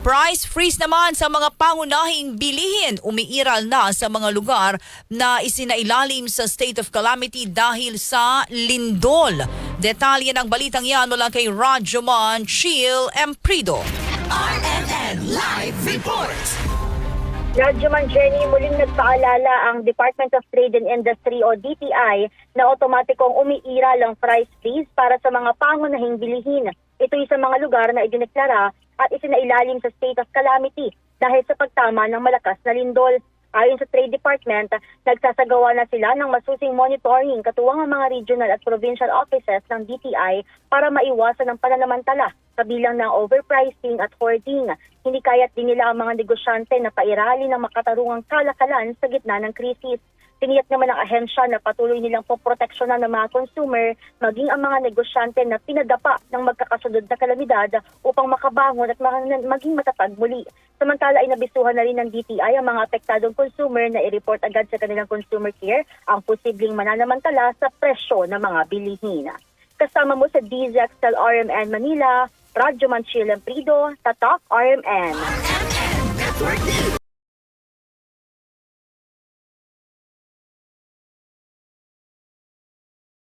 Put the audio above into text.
Price freeze naman sa mga pangunahing bilihin umiiral na sa mga lugar na isinailalim sa state of calamity dahil sa lindol. Detalye ng balitang yan mula kay Rajoman Chill Emprido. RNN Live Report! Radyo Man Jenny, muling nagpaalala ang Department of Trade and Industry o DTI na otomatikong umiiral ang price freeze para sa mga pangunahing bilihin. Ito'y sa mga lugar na idineklara at isinailalim sa state of calamity dahil sa pagtama ng malakas na lindol. Ayon sa Trade Department, nagsasagawa na sila ng masusing monitoring katuwang ang mga regional at provincial offices ng DTI para maiwasan ang pananamantala kabilang ng overpricing at hoarding. Hindi kaya't din nila ang mga negosyante na pairali ng makatarungang kalakalan sa gitna ng krisis. Tiniyak naman ng ahensya na patuloy nilang poproteksyonan ng mga consumer maging ang mga negosyante na pinadapa ng magkakasunod na kalamidad upang makabangon at ma- maging matatag muli. Samantala ay nabisuhan na rin ng DTI ang mga apektadong consumer na i-report agad sa kanilang consumer care ang posibleng mananamantala sa presyo ng mga bilihin. Kasama mo sa DZXL RMN Manila, Radyo Manchil Prido, Tatak RMN. RNN Network!